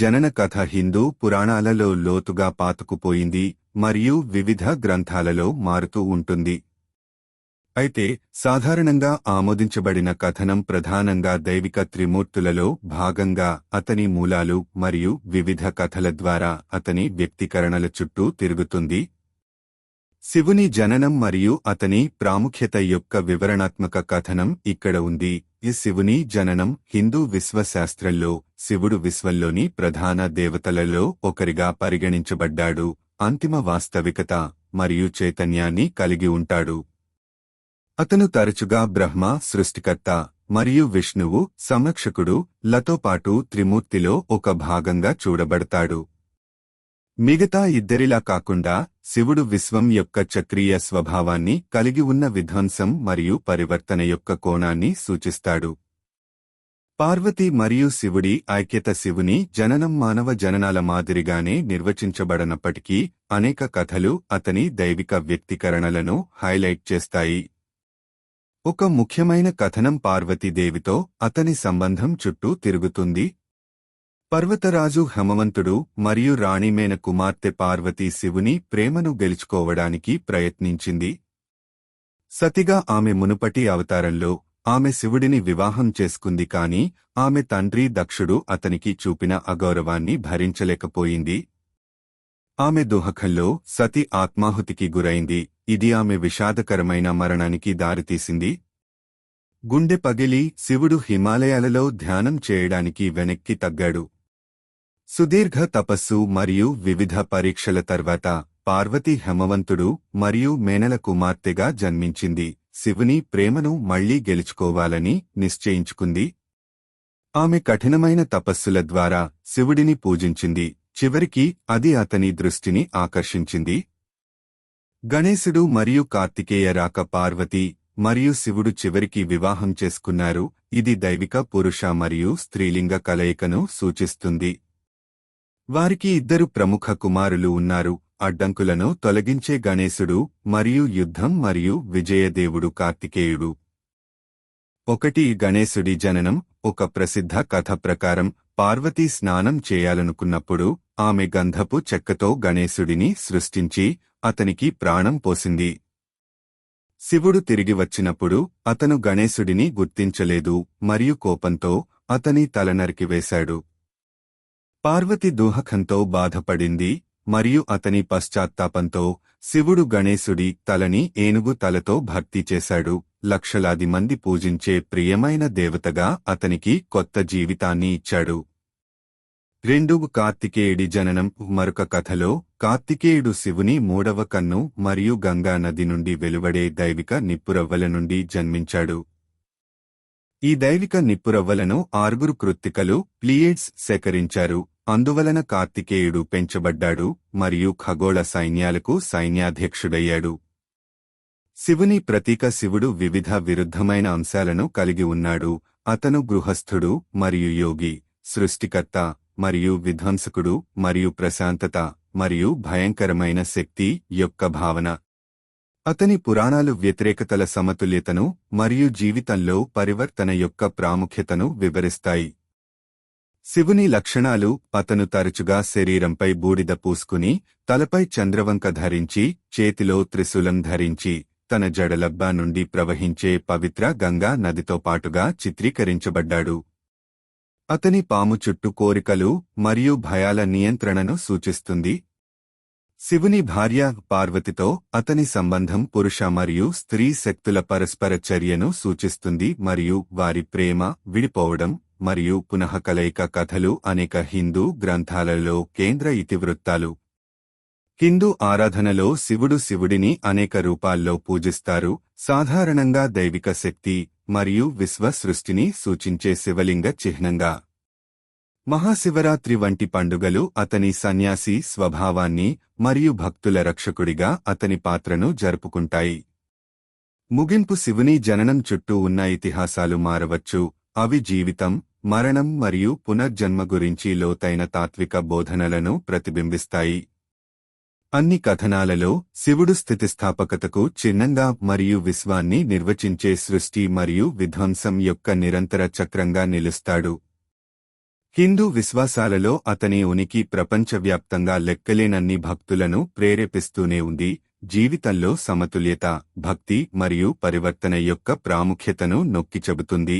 జనన కథ హిందూ పురాణాలలో లోతుగా పాతుకుపోయింది మరియు వివిధ గ్రంథాలలో మారుతూ ఉంటుంది. అయితే సాధారణంగా ఆమోదించబడిన కథనం ప్రధానంగా దైవిక త్రిమూర్తులలో భాగంగా అతని మూలాలు మరియు వివిధ కథల ద్వారా అతని వ్యక్తీకరణల చుట్టూ తిరుగుతుంది. శివుని జననం మరియు అతని ప్రాముఖ్యత యొక్క వివరణాత్మక కథనం ఇక్కడ ఉంది. ఈ శివుని జననం హిందూ విశ్వశాస్త్రంలో శివుడు విశ్వంలోని ప్రధాన దేవతలలో ఒకరిగా పరిగణించబడ్డాడు. అంతిమ వాస్తవికత మరియు చైతన్యాన్ని కలిగి ఉంటాడు. అతను తరచుగా బ్రహ్మ సృష్టికర్త మరియు విష్ణువు సంరక్షకుడు లతో పాటు త్రిమూర్తిలో ఒక భాగంగా చూడబడతాడు. మిగతా ఇద్దరిలా కాకుండా శివుడు విశ్వం యొక్క చక్రీయ స్వభావాన్ని కలిగి ఉన్న విధ్వంసం మరియు పరివర్తన యొక్క కోణాన్ని సూచిస్తాడు. పార్వతి మరియు శివుడి ఐక్యత శివుని జననం మానవ జననాల మాదిరిగానే నిర్వచించబడనప్పటికీ అనేక కథలు అతని దైవిక వ్యక్తీకరణలను హైలైట్ చేస్తాయి. ఒక ముఖ్యమైన కథనం పార్వతీదేవితో అతని సంబంధం చుట్టూ తిరుగుతుంది పర్వతరాజు హమవంతుడు మరియు రాణిమేన కుమార్తె పార్వతీ శివుని ప్రేమను గెలుచుకోవడానికి ప్రయత్నించింది. సతిగా ఆమె మునుపటి అవతారంలో ఆమె శివుడిని వివాహం చేసుకుంది కాని ఆమె తండ్రి దక్షుడు అతనికి చూపిన అగౌరవాన్ని భరించలేకపోయింది. ఆమె దోహకంలో సతి ఆత్మాహుతికి గురైంది. ఇది ఆమె విషాదకరమైన మరణానికి దారితీసింది. గుండె పగిలి శివుడు హిమాలయాలలో ధ్యానం చేయడానికి వెనక్కి తగ్గాడు. సుదీర్ఘ తపస్సు మరియు వివిధ పరీక్షల తర్వాత పార్వతి హేమవంతుడు మరియు మేనల కుమార్తెగా జన్మించింది. శివుని ప్రేమను మళ్ళీ గెలుచుకోవాలని నిశ్చయించుకుంది. ఆమె కఠినమైన తపస్సుల ద్వారా శివుడిని పూజించింది. చివరికి అది అతని దృష్టిని ఆకర్షించింది. గణేశుడు మరియు కార్తికేయ రాక పార్వతి మరియు శివుడు చివరికి వివాహం చేసుకున్నారు. ఇది దైవిక పురుష మరియు స్త్రీలింగ కలయికను సూచిస్తుంది. వారికి ఇద్దరు ప్రముఖ కుమారులు ఉన్నారు. అడ్డంకులను తొలగించే గణేశుడు మరియు యుద్ధం మరియు విజయదేవుడు కార్తికేయుడు. ఒకటి గణేశుడి జననం ఒక ప్రసిద్ధ కథ ప్రకారం పార్వతీ స్నానం చేయాలనుకున్నప్పుడు ఆమె గంధపు చెక్కతో గణేశుడిని సృష్టించి అతనికి ప్రాణం పోసింది. శివుడు తిరిగి వచ్చినప్పుడు అతను గణేశుడిని గుర్తించలేదు మరియు కోపంతో అతని తల నరికివేశాడు పార్వతి దూహకంతో బాధపడింది మరియు అతని పశ్చాత్తాపంతో శివుడు గణేశుడి తలని ఏనుగు తలతో భర్తీ చేశాడు. లక్షలాది మంది పూజించే ప్రియమైన దేవతగా అతనికి కొత్త జీవితాన్ని ఇచ్చాడు. రెండు కార్తికేయుడి జననం మరొక కథలో కార్తికేయుడు శివుని మూడవ కన్ను మరియు గంగా నది నుండి వెలువడే దైవిక నిప్పురవ్వల నుండి జన్మించాడు. ఈ దైవిక నిప్పురవ్వలను ఆరుగురు కృత్తికలు ప్లియేడ్స్ సేకరించారు. అందువలన కార్తికేయుడు పెంచబడ్డాడు మరియు ఖగోళ సైన్యాలకు సైన్యాధ్యక్షుడయ్యాడు. శివుని ప్రతీక శివుడు వివిధ విరుద్ధమైన అంశాలను కలిగి ఉన్నాడు. అతను గృహస్థుడు మరియు యోగి సృష్టికర్త మరియు విధ్వంసకుడు మరియు ప్రశాంతత మరియు భయంకరమైన శక్తి యొక్క భావన. అతని పురాణాలు వ్యతిరేకతల సమతుల్యతను మరియు జీవితంలో పరివర్తన యొక్క ప్రాముఖ్యతను వివరిస్తాయి. శివుని లక్షణాలు అతను తరచుగా శరీరంపై బూడిద పూసుకుని తలపై చంద్రవంక ధరించి చేతిలో త్రిశూలం ధరించి తన జడలబ్బా నుండి ప్రవహించే పవిత్ర గంగా నదితో పాటుగా చిత్రీకరించబడ్డాడు. అతని పాము చుట్టూ కోరికలు మరియు భయాల నియంత్రణను సూచిస్తుంది శివుని భార్య పార్వతితో అతని సంబంధం పురుష మరియు స్త్రీ శక్తుల పరస్పర చర్యను సూచిస్తుంది మరియు వారి ప్రేమ విడిపోవడం మరియు పునఃకలయిక కథలు అనేక హిందూ గ్రంథాలలో కేంద్ర ఇతివృత్తాలు. హిందూ ఆరాధనలో శివుడు శివుడిని అనేక రూపాల్లో పూజిస్తారు సాధారణంగా దైవిక శక్తి మరియు విశ్వ సృష్టిని సూచించే శివలింగ చిహ్నంగా. మహాశివరాత్రి వంటి పండుగలు అతని సన్యాసి స్వభావాన్ని మరియు భక్తుల రక్షకుడిగా అతని పాత్రను జరుపుకుంటాయి. ముగింపు శివుని జననం చుట్టూ ఉన్న ఇతిహాసాలు మారవచ్చు. అవి జీవితం మరణం మరియు పునర్జన్మ గురించి లోతైన తాత్విక బోధనలను ప్రతిబింబిస్తాయి. అన్ని కథనాలలో శివుడు స్థితిస్థాపకతకు చిహ్నంగా మరియు విశ్వాన్ని నిర్వచించే సృష్టి మరియు విధ్వంసం యొక్క నిరంతర చక్రంగా నిలుస్తాడు. హిందూ విశ్వాసాలలో అతని ఉనికి ప్రపంచవ్యాప్తంగా లెక్కలేనన్ని భక్తులను ప్రేరేపిస్తూనే ఉంది. జీవితంలో సమతుల్యత భక్తి మరియు పరివర్తన యొక్క ప్రాముఖ్యతను నొక్కి చెబుతుంది.